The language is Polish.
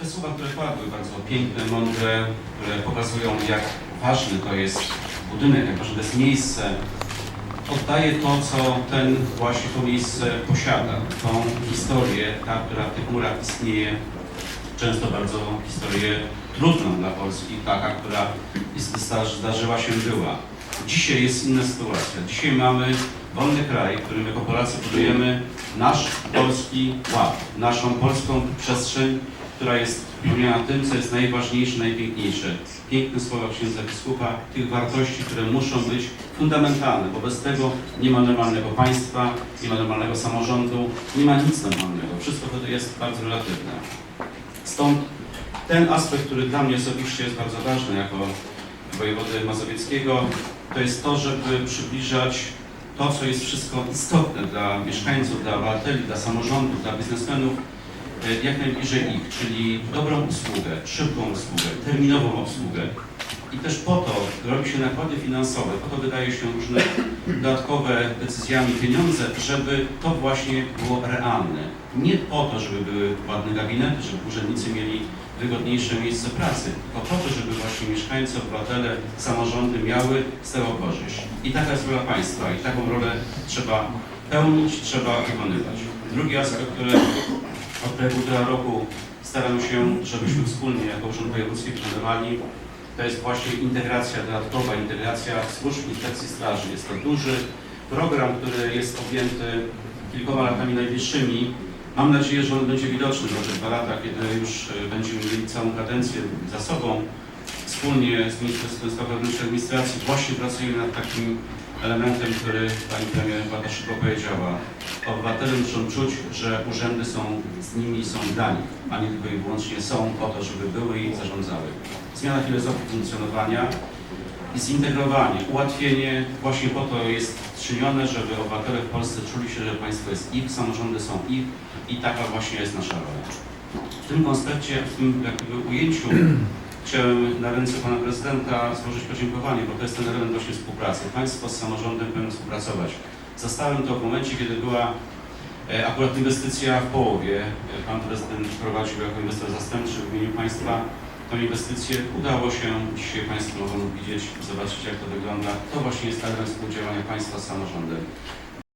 Te słowa, które padły, bardzo piękne, mądre, które pokazują, jak ważny to jest budynek, jak ważne to jest miejsce, oddaje to, co ten właśnie to miejsce posiada. Tą historię, ta, która w tych murach istnieje, często bardzo historię trudną dla Polski, taka, która jest, zdarzy- zdarzyła się, była. Dzisiaj jest inna sytuacja. Dzisiaj mamy wolny kraj, w którym jako Polacy budujemy nasz polski ład, naszą polską przestrzeń, która jest wypełniona tym, co jest najważniejsze, najpiękniejsze. Piękne słowa księdza biskupa, tych wartości, które muszą być fundamentalne. Wobec tego nie ma normalnego państwa, nie ma normalnego samorządu, nie ma nic normalnego. Wszystko to jest bardzo relatywne. Stąd ten aspekt, który dla mnie osobiście jest bardzo ważny jako wojewody mazowieckiego, to jest to, żeby przybliżać to, co jest wszystko istotne dla mieszkańców, dla obywateli, dla samorządów, dla biznesmenów, jak najbliżej ich, czyli dobrą usługę, szybką usługę, terminową obsługę. I też po to robi się nakłady finansowe, po to wydaje się różne dodatkowe decyzjami pieniądze, żeby to właśnie było realne. Nie po to, żeby były ładne gabinety, żeby urzędnicy mieli wygodniejsze miejsce pracy, tylko po to, żeby właśnie mieszkańcy, obywatele, samorządy miały z tego korzyść. I taka jest rola państwa i taką rolę trzeba pełnić, trzeba wykonywać. Drugi aspekt, który od prawie półtora roku staram się, żebyśmy wspólnie jako Urząd Wojewódzki planowali, to jest właśnie integracja dodatkowa, integracja służb inspekcji straży. Jest to duży program, który jest objęty kilkoma latami najbliższymi. Mam nadzieję, że on będzie widoczny za dwa lata, kiedy już e, będziemy mieli całą kadencję za sobą. Wspólnie z Ministerstwem Spraw Wewnętrznych Administracji właśnie pracujemy nad takim elementem, który Pani Premier Beata Szydło powiedziała. Obywatele muszą czuć, że urzędy są z nimi i są dla nich, a nie tylko i wyłącznie są po to, żeby były i zarządzały. Zmiana filozofii funkcjonowania i zintegrowanie, ułatwienie właśnie po to jest czynione, żeby obywatele w Polsce czuli się, że państwo jest ich, samorządy są ich i taka właśnie jest nasza rola. W tym konspekcie, w tym jakby ujęciu chciałem na ręce pana prezydenta złożyć podziękowanie, bo to jest ten element właśnie współpracy. Państwo z samorządem powinno współpracować. Zastałem to w momencie, kiedy była e, akurat inwestycja w połowie. Pan prezydent prowadził jako inwestor zastępczy w imieniu państwa tą inwestycję. Udało się, dzisiaj Państwo mogą widzieć, zobaczyć jak to wygląda. To właśnie jest element współdziałania państwa z samorządem.